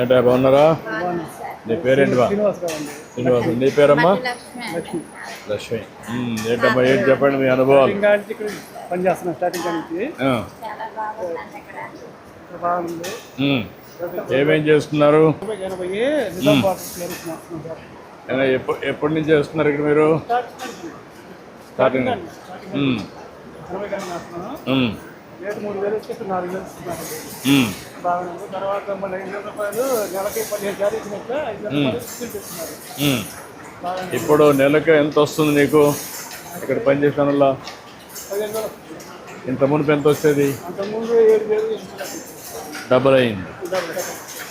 ఏంటా బాగున్నారా? నీ పేరేంటి బా శ్రీనివాస్. నీ పేరమ్మా? లక్ష్మి. ఏంటమ్మా ఏంటి చెప్పండి మీ అనుభవాలు? ఇంకా నుంచి ఇక్కడ పని చేస్తున్నాం స్టార్టింగ్ నుంచి. ఏమేం చేస్తున్నారు? ఎప్పటి నుంచి చేస్తున్నారు ఇక్కడ మీరు? స్టార్టింగ్ ఉమ్, ఎనభై కానీ వేస్తున్నాను ఉమ్, రేటు మూడు వేలు వచ్చి ఇక్కడ నాలుగు వేలు ఇస్తున్నారు. ఉమ్, బాగానే ఉంది తర్వాత మళ్ళీ ఐదు వేల రూపాయలు నెలకి పదిహేను ఇచ్చినట్టు ఐదు వేల రూపాయలు. బాగానే ఇప్పుడు నెలకు ఎంత వస్తుంది నీకు? ఇక్కడ పనిచేసిన పదిహేను వేలు. ఇంత మునుపు ఎంత వచ్చేది? అంతకుముందు ఏడు వేలు ఇస్తున్నారు డబుల్ అయింది.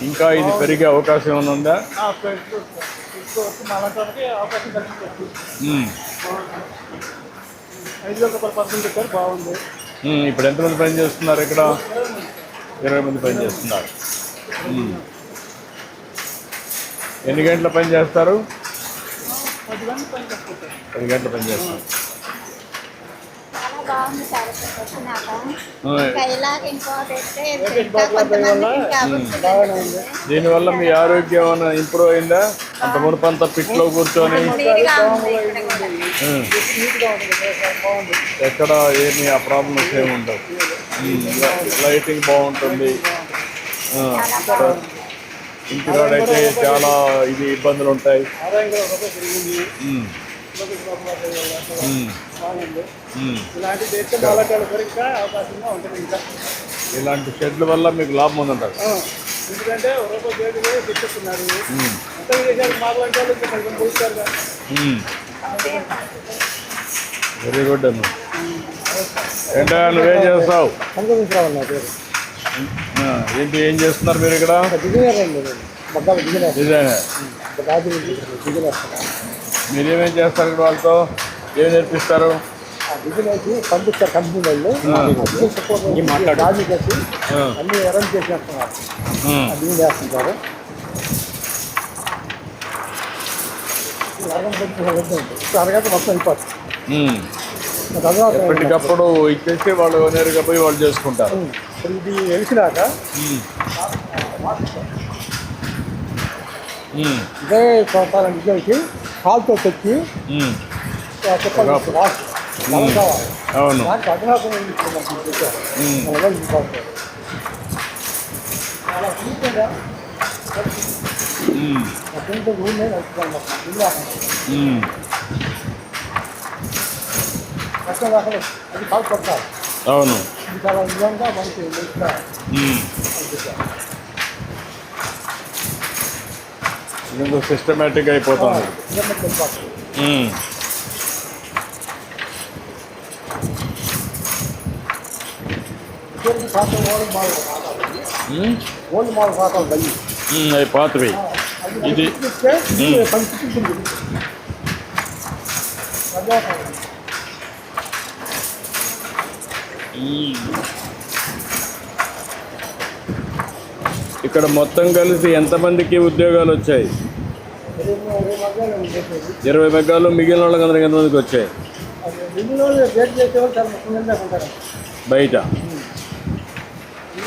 ఇంకా ఇది పెరిగే అవకాశం ఏమైనా ఉందా? ఐదు వేల రూపాయలు పర్సెంట్ బాగుంది. ఇప్పుడు ఎంతమంది పని చేస్తున్నారు ఇక్కడ? ఇరవై మంది పని చేస్తున్నారు. ఎన్ని గంటల పని చేస్తారు? పది గంటలు పని చేస్తారు. దీనివల్ల మీ ఆరోగ్యం ఏమైనా ఇంప్రూవ్ అయిందా? అంత మునుపు అంతా పిట్లో కూర్చొని. ఎక్కడ ఏమి ఆ ప్రాబ్లమ్స్ ఏమి ఉండవు. లైటింగ్ బాగుంటుంది. ఇంటి కాడ అయితే చాలా ఇది ఇబ్బందులు ఉంటాయి. ఇలాంటి షెడ్ల వల్ల మీకు లాభం ఉందంటారు. ఎందుకంటే కూడా తెచ్చిస్తున్నారు విదేశాలు మాకు కొంచెం కదా. వెరీ గుడ్ అన్న ఏంటా నువ్వేం చేస్తావు? సంతోషించరావు నా పేరు. ఏంటి ఏం చేస్తున్నారు మీరు ఇక్కడ? అండి డిజైనర్ మీరేమేం చేస్తారు ఇక్కడ వాళ్ళతో? ఏం నేర్పిస్తారు? వేసి పంపిస్తారు కంపెనీ వాళ్ళు రాజు చేసి అన్ని అరేంజ్ చేసేస్తున్నారు. డిజైన్ చేస్తుంటారు? అరగంట మొత్తం అయిపోతుంది. ఎప్పటికప్పుడు ఇచ్చేసి వాళ్ళు నేరుగా పోయి వాళ్ళు చేసుకుంటారు. ఇది వెలిసినాక ఇదే సంవత్సరాల నిజానికి కాలుతో తెచ్చి. చెప్పాలి అవును. అవును. సిస్టమేటిక్ అయిపోతుంది. ఇద్దరికి ఓల్డ్ మోడల్ ఓల్డ్ మోడల్ అవి పాతవి. ఇది. ఇక్కడ మొత్తం కలిసి ఎంతమందికి ఉద్యోగాలు వచ్చాయి? ఇరవై మెగాలు మిగిలిన వాళ్ళకి అందరికి ఎంతమందికి వచ్చాయి? బయట.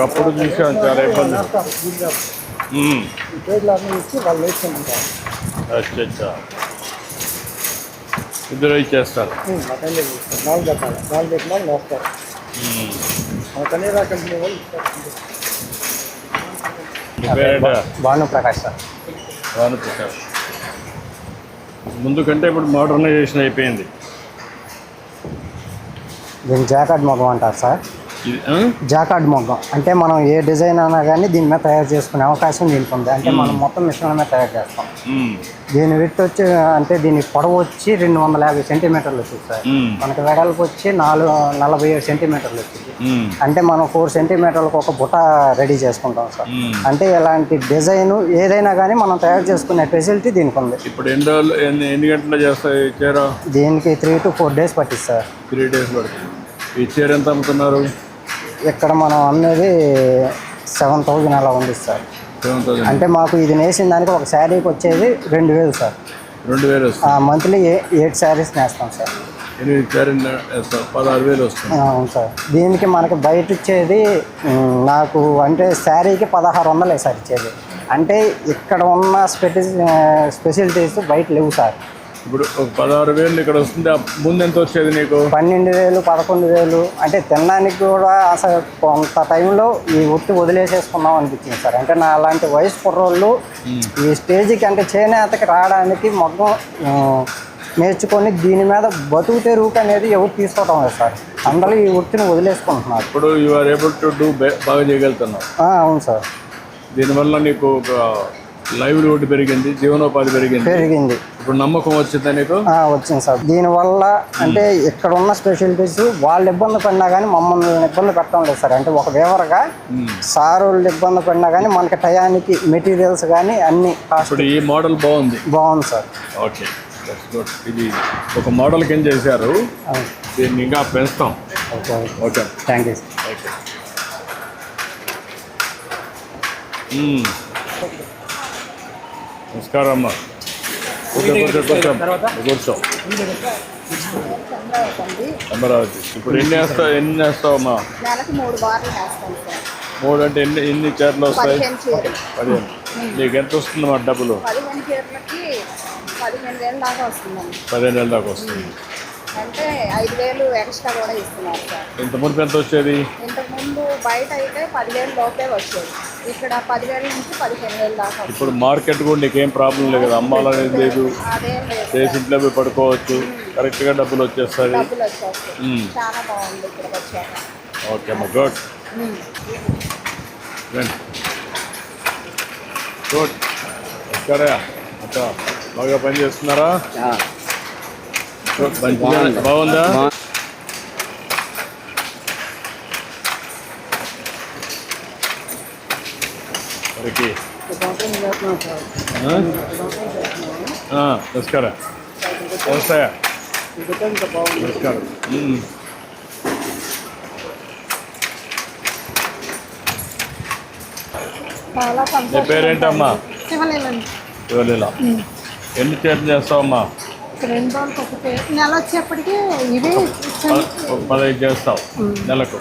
ఒకప్పుడు చూసాం చాలా ఇబ్బంది అచ్చా అచ్చా ఇద్దరు ఇచ్చేస్తారు నాలుగు పెట్టాలి నాలుగు పెట్టిన వాళ్ళు వేస్తారు ఉమ్. మన కనీరా కంపెనీ వాళ్ళు ఇస్తారు మీ పేరేంటా? భాను ప్రకాష్ సార్. భానుప్రకాష్. ముందు కంటే ఇప్పుడు మోడర్నైజేషన్ అయిపోయింది. దీన్ని జాకెట్ మొగం అంటారు సార్? జాకార్డ్ మొగ్గం. అంటే మనం ఏ డిజైన్ అయినా కానీ దీని మీద తయారు చేసుకునే అవకాశం దీనికి ఉంది అంటే మనం మొత్తం మిషన్ మీద తయారు చేస్తాం. దీని విత్ వచ్చి అంటే దీని పొడవు వచ్చి రెండు వందల యాభై సెంటీమీటర్లు వచ్చింది సార్. మనకి వెడల్పు వచ్చి నాలుగు నలభై ఏడు సెంటీమీటర్లు వచ్చింది. అంటే మనం ఫోర్ సెంటీమీటర్లకు ఒక బుట్ట రెడీ చేసుకుంటాం సార్. అంటే ఇలాంటి డిజైన్ ఏదైనా కానీ మనం తయారు చేసుకునే ఫెసిలిటీ దీనికి ఉంది ఇప్పుడు ఎన్ని రోజులు ఎన్ని గంటలు చేస్తాయి దీనికి త్రీ టు ఫోర్ డేస్ పట్టింది సార్. త్రీ డేస్ పడుతుంది. ఈ చీర ఎంత అమ్ముతున్నారు? ఇక్కడ మనం అమ్మేది సెవెన్ థౌజండ్ అలా ఉంది సార్. అంటే మాకు ఇది నేసిన దానికి ఒక శారీకి వచ్చేది రెండు వేలు సార్. రెండు వేలు మంత్లీ ఎయిట్ శారీస్ నేస్తాం సార్. పదహారు వేలు వస్తుంది. అవును సార్. దీనికి మనకి బయట ఇచ్చేది నాకు అంటే శారీకి పదహారు వందలే సార్ ఇచ్చేది. అంటే ఇక్కడ ఉన్న స్పెటి స్పెషాలిటీస్ బయట లేవు సార్. ఇప్పుడు ఒక పదహారు వేలు ఇక్కడ వస్తుంది ముందు ఎంత వచ్చేది నీకు? పన్నెండు వేలు పదకొండు వేలు అంటే తినడానికి కూడా అసలు కొంత టైంలో ఈ ఒట్టి వదిలేసేసుకుందాం అనిపించింది సార్. అంటే నా అలాంటి వయసు కుర్రోళ్ళు ఈ స్టేజ్కి అంటే చేనేతకి రావడానికి మొత్తం నేర్చుకొని దీని మీద బతుకు తెరువుకు అనేది ఎవరు తీసుకోవటం లేదు సార్. అందరూ ఈ వృత్తిని వదిలేసుకుంటున్నారు. ఇప్పుడు you are able to do బాగా చేయగలుగుతున్నావు. అవును సార్. దీనివల్ల నీకు ఒక లైవ్లీవుడ్ పెరిగింది జీవనోపాధి పెరిగింది. పెరిగింది. ఇప్పుడు నమ్మకం వచ్చిందా నీకు? వచ్చింది సార్. దీనివల్ల అంటే ఇక్కడ ఉన్న స్పెషాలిటీస్ వాళ్ళు ఇబ్బంది పడినా కానీ మమ్మల్ని ఇబ్బంది పెట్టడం లేదు సార్. అంటే ఒక వేవరగా సార్ వాళ్ళు ఇబ్బంది పడినా కానీ మనకి టయానికి మెటీరియల్స్ కానీ అన్ని ఇప్పుడు ఈ మోడల్ బాగుంది. బాగుంది సార్. ఓకే. ఇది ఒక మోడల్ కింద చేశారు. దీన్ని ఇంకా పెంచుతాం. Okay. Okay. Thank you okay. Hmm. నమస్కారం అమ్మా. అమరావతి. ఇప్పుడు ఎన్ని వేస్తావు ఎన్ని వేస్తావు అమ్మా? మూడు అంటే ఎన్ని ఎన్ని చీరలు వస్తాయి? పదిహేను నీకు ఎంత వస్తుంది మా డబ్బులు? పదిహేను వేలు దాకా వస్తుంది. అంటే ఐదు వేలు ఎక్స్ట్రా కూడా ఇస్తున్నారు సార్. ఇంత మునుపు ఎంత వచ్చేది? ఇంతకుముందు బయట అయితే పదివేలు లోపే వచ్చేది. ఇక్కడ పదివేల నుంచి పదిహేను వేలు దాకా ఇప్పుడు మార్కెట్ కూడా నీకేం ప్రాబ్లం లేదు కదా అమ్మాలనేది లేదు అదేం లేదు. చేసి ఇంట్లో పోయి పడుకోవచ్చు కరెక్ట్గా డబ్బులు వచ్చేస్తుంది డబ్బులు వచ్చేస్తాయి. మ్మ్. చాలా బాగుంది ఇక్కడికి వచ్చాక. ఓకే అమ్మా గుడ్ మ్మ్. రండి. గుడ్ నమస్కారా అక్క బాగా పని చేస్తున్నారా. మంచిగా బాగుందా. ఆ, నమస్కారం. నమస్తే. నమస్కారం. నీ పేరేంటమ్మా? ఇవ్వలేలా ఎన్ని చీరలు చేస్తావమ్మా? రెండు రోజులకి. నెల వచ్చేప్పటికి ఇవి పదహైదు చేస్తావు నెలకు.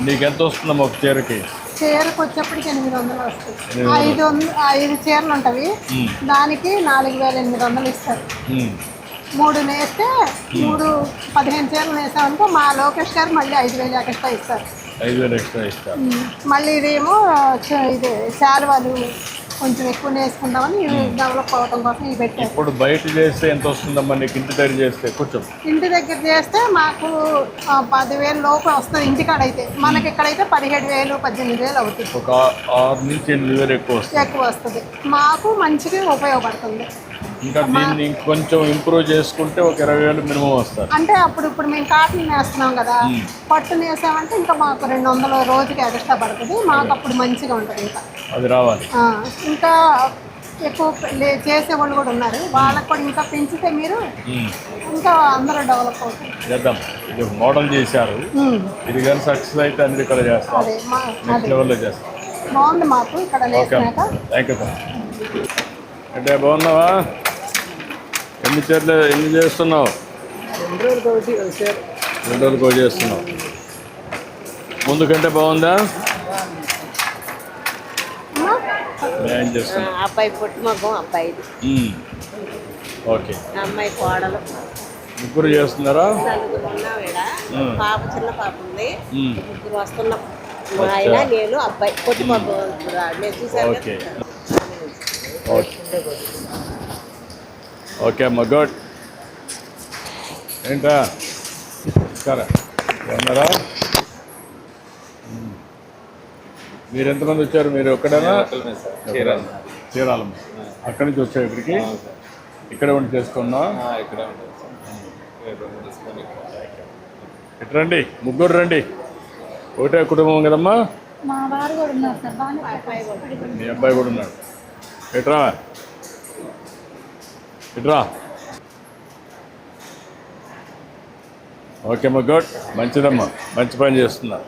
నీకు ఎంత వస్తుందమ్మా ఒక చీరకి? చీరకు వచ్చేప్పటికి ఎనిమిది వందలు వస్తాయి. ఐదు వందలు. ఐదు చీరలు ఉంటవి. దానికి నాలుగు వేల ఎనిమిది వందలు ఇస్తారు. మూడు నేస్తే మూడు పదిహేను చీరలు నేసామనుకో మా లోకేష్ గారు మళ్ళీ ఐదు వేలు ఎక్స్ట్రా ఇస్తారు. ఐదు వేలు ఎక్స్ట్రా ఇస్తా మ్మ్. మళ్ళీ ఇదేమో ఇది శాలువాలు కొంచెం ఎక్కువ నేసుకుంటామని ఇవి డెవలప్ అవ్వడం కోసం ఇవి పెట్టారు. ఇప్పుడు బయట చేస్తే ఎంత వస్తుందమ్మా నీకు ఇంటి దగ్గర చేస్తే? కొంచెం ఇంటి దగ్గర చేస్తే మాకు పదివేలు లోపు వస్తుంది ఇంటికాడ అయితే మనకి ఇక్కడైతే పదిహేడు వేలు పద్దెనిమిది వేలు అవుతుంది. ఒక ఆరు నుంచి ఎనిమిది వేలు ఎక్కువ వస్తుంది. ఎక్కువ వస్తుంది. మాకు మంచిగా ఉపయోగపడుతుంది. ఇంకా దీన్ని ఇంకొంచెం ఇంప్రూవ్ చేసుకుంటే ఒక ఇరవై వేలు మినిమం వస్తారు. అంటే అప్పుడు ఇప్పుడు మేము కాటన్ వేస్తున్నాం కదా పట్టు వేసామంటే ఇంకా మాకు రెండు వందల రోజుకి ఎక్స్ట్రా పడుతుంది. మాకు అప్పుడు మంచిగా ఉంటుంది ఇంకా. అది రావాలి. ఇంకా ఎక్కువ లే- చేసేవాళ్ళు కూడా ఉన్నారు. వాళ్ళకి కూడా ఇంకా పెంచితే మీరు. ఇంకా అందరూ డెవలప్ అవుతుంది చేద్దాం. ఇది మోడల్ చేశారు. ఇది కానీ సక్సెస్ అయితే అన్ని ఇక్కడ చేస్తాం. నెక్స్ట్ లెవెల్లో చేస్తాం. బాగుంది మాకు ఇక్కడ థ్యాంక్ యూ అంటే బాగున్నావా? ఎన్ని చీరలు ఎన్ని చేస్తున్నావు? రెండు రోజులకు ఒకటి చేస్తున్నావు. ముందు కంటే బాగుందా? అమ్మా, ఏం చేస్తున్నావు? అబ్బాయి పుట్టి మగం అబ్బాయిది మ్మ్. ఓకే. అమ్మాయి కోడలు. ముగ్గురు చేస్తున్నారా. పాప చిన్న పాప ఉంది. ముగ్గురు వస్తున్నాం. మా ఆయన నేను అబ్బాయి. పొట్టి మగం నేను చూసాను ఓకే. ఓకే. ఓకే అమ్మ గుడ్. ఏంటా? నమస్కారం. బాగున్నారా? మీరు ఎంతమంది వచ్చారు? మీరు ఎక్కడైనా సార్. చీరాలమ్మ అక్కడి నుంచి వచ్చావు ఇక్కడికి? ఇక్కడే ఉండి చేసుకున్నా ఇక్కడే సార్. ఇటు రండి ముగ్గురు రండి. ఒకటే కుటుంబం కదమ్మా? ఉన్నారు సార్. మీ అబ్బాయి కూడా ఉన్నాడు. ఎట్రా? ఇట్రా ఓకే అమ్మా గుడ్. మంచిదమ్మా. మంచి పని చేస్తున్నా.